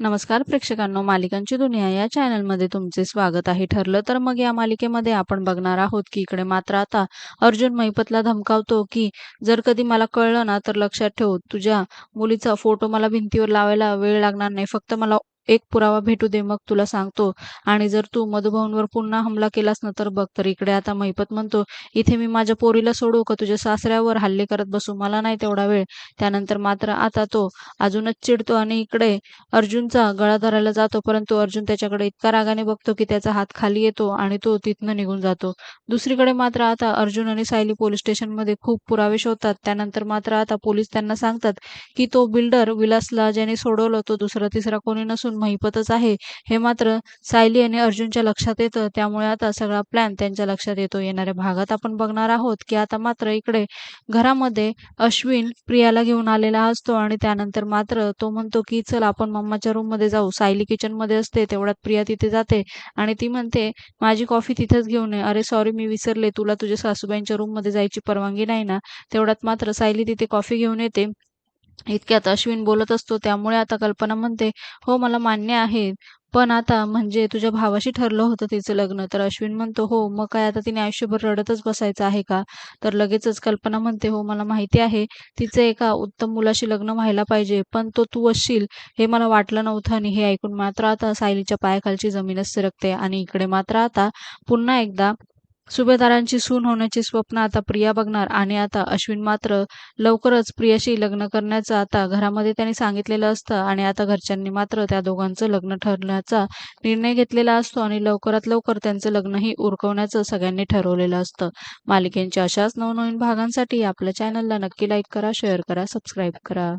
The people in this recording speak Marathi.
नमस्कार प्रेक्षकांनो मालिकांची दुनिया या चॅनलमध्ये तुमचे स्वागत आहे. ठरलं तर मग या मालिकेमध्ये आपण बघणार आहोत की इकडे मात्र आता अर्जुन मैपतला धमकावतो की जर कधी मला कळलं ना तर लक्षात ठेव. तुझ्या मुलीचा फोटो मला भिंतीवर लावायला वेळ लागणार नाही. फक्त मला एक पुरावा भेटू दे मग तुला सांगतो. आणि जर तू मधुभाऊंवर पुन्हा हमला केलास ना तर बघ तर इकडे आता महिपत म्हणतो इथे मी माझ्या पोरीला सोडू का? तुझ्या सासऱ्यावर हल्ले करत बसू? मला नाही तेवढा वेळ. त्यानंतर मात्र आता तो अजूनच चिडतो आणि इकडे अर्जुनचा गळा धरायला जातो परंतु अर्जुन त्याच्याकडे इतका रागाने बघतो की त्याचा हात खाली येतो आणि तो तिथनं निघून जातो. दुसरीकडे मात्र आता अर्जुन आणि सायली पोलीस स्टेशनमध्ये खूप पुरावे शोधतात. त्यानंतर मात्र आता पोलीस त्यांना सांगतात की तो बिल्डर विलासला ज्याने सोडवलं तो दुसरा तिसरा कोणी नसून महिपतच आहे. हे मात्र सायली आणि अर्जुनच्या लक्षात येतं. त्यामुळे आता सगळा प्लॅन त्यांच्या लक्षात येतो. येणाऱ्या भागात आपण बघणार आहोत की आता मात्र इकडे घरामध्ये अश्विन प्रियाला घेऊन आलेला असतो आणि त्यानंतर मात्र तो म्हणतो की चल आपण मम्माच्या रूममध्ये जाऊ. सायली किचनमध्ये असते. तेवढ्यात प्रिया तिथे जाते. आणि ती म्हणते माझी कॉफी तिथेच घेऊन ये. अरे सॉरी मी विसरले. तुला तुझ्या सासूबाईंच्या रूममध्ये जायची परवानगी नाही ना. तेवढ्यात मात्र सायली तिथे कॉफी घेऊन येते. इतक्यात अश्विन बोलत असतो त्यामुळे आता कल्पना म्हणते हो मला मान्य आहे. पण आता म्हणजे तुझ्या भावाशी ठरलं होतं तिचं लग्न. तर अश्विन म्हणतो हो मग काय आता तिने आयुष्यभर रडतच बसायचं आहे का? तर लगेचच कल्पना म्हणते हो मला माहिती आहे तिचं एका उत्तम मुलाशी लग्न व्हायला पाहिजे पण तो तू असशील हे मला वाटलं नव्हतं आणि हे ऐकून मात्र आता सायलीच्या पायाखालची जमीनच सरकते आणि इकडे मात्र आता पुन्हा एकदा सुभेदारांची सून होण्याचे स्वप्न आता प्रिया बघणार आणि आता अश्विन मात्र लवकरच प्रियाशी लग्न करण्याचं आता घरामध्ये त्यांनी सांगितलेलं असतं आणि आता घरच्यांनी मात्र त्या दोघांचं लग्न ठरण्याचा निर्णय घेतलेला असतो आणि लवकरात लवकर त्यांचं लग्नही उरकवण्याचं सगळ्यांनी ठरवलेलं असतं. मालिकेंच्या अशाच नवनवीन भागांसाठी आपल्या चॅनलला नक्की लाईक करा शेअर करा सबस्क्राईब करा.